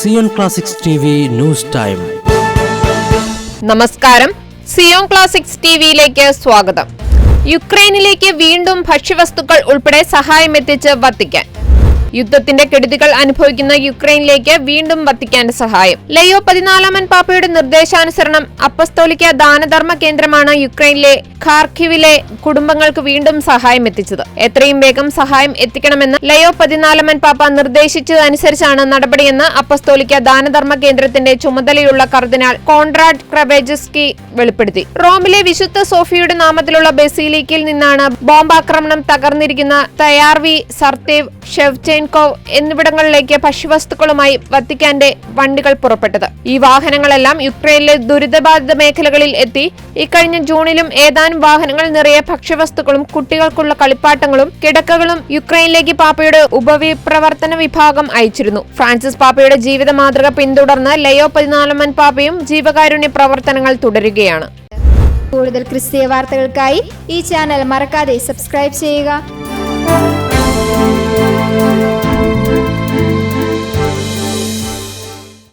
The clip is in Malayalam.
Zion classics T V news time. നമസ്കാരം. സിയോൺ ക്ലാസിക്സ് ടിവിയിലേക്ക് സ്വാഗതം. യുക്രൈനിലേക്ക് വീണ്ടും ഭക്ഷ്യവസ്തുക്കൾ ഉൾപ്പെടെ സഹായം എത്തിച്ച് വത്തിക്കാൻ യുദ്ധത്തിന്റെ കെടുതികൾ അനുഭവിക്കുന്ന യുക്രൈനിലേക്ക് വീണ്ടും വത്തിക്കാന്റെ സഹായം. ലയോ പതിനാലാമൻ പാപ്പയുടെ നിർദ്ദേശാനുസരണം അപ്പസ്തോലിക്ക ദാനധർമ്മ കേന്ദ്രമാണ് യുക്രൈനിലെ ഖാർഖിവിലെ കുടുംബങ്ങൾക്ക് വീണ്ടും സഹായം എത്തിച്ചത്. എത്രയും വേഗം സഹായം എത്തിക്കണമെന്ന് ലയോ പതിനാലാമൻ പാപ്പ നിർദ്ദേശിച്ചതനുസരിച്ചാണ് നടപടിയെന്ന് അപ്പസ്തോലിക്ക ദാനധർമ്മ കേന്ദ്രത്തിന്റെ ചുമതലയുള്ള കർദിനാൾ കോൺറാഡ് ക്രബേജസ്കി വെളിപ്പെടുത്തി. റോമിലെ വിശുദ്ധ സോഫിയുടെ നാമത്തിലുള്ള ബെസീലിക്കിൽ നിന്നാണ് ബോംബാക്രമണം തകർന്നിരിക്കുന്ന തയാർവി സർത്തേവ് ഷെവ്ചെൻകോവ് എന്നിവിടങ്ങളിലേക്ക് ഭക്ഷ്യവസ്തുക്കളുമായി വത്തിക്കാന്റെ വണ്ടികൾ പുറപ്പെട്ടത്. ഈ വാഹനങ്ങളെല്ലാം യുക്രൈനിലെ ദുരിതബാധിത മേഖലകളിൽ എത്തി. ഇക്കഴിഞ്ഞ ജൂണിലും ഏതാനും വാഹനങ്ങൾ നിറയെ ഭക്ഷ്യവസ്തുക്കളും കുട്ടികൾക്കുള്ള കളിപ്പാട്ടങ്ങളും കിടക്കകളും യുക്രൈനിലേക്ക് പാപ്പയുടെ ഉപവിപ്രവർത്തന വിഭാഗം അയച്ചിരുന്നു. ഫ്രാൻസിസ് പാപ്പയുടെ ജീവിത മാതൃക പിന്തുടർന്ന് ലയോ പതിനാലാമൻ പാപ്പയും ജീവകാരുണ്യ പ്രവർത്തനങ്ങൾ തുടരുകയാണ്. കൂടുതൽ ക്രിസ്തീയ വാർത്തകൾക്കായി ഈ ചാനൽ മറക്കാതെ സബ്സ്ക്രൈബ് ചെയ്യുക.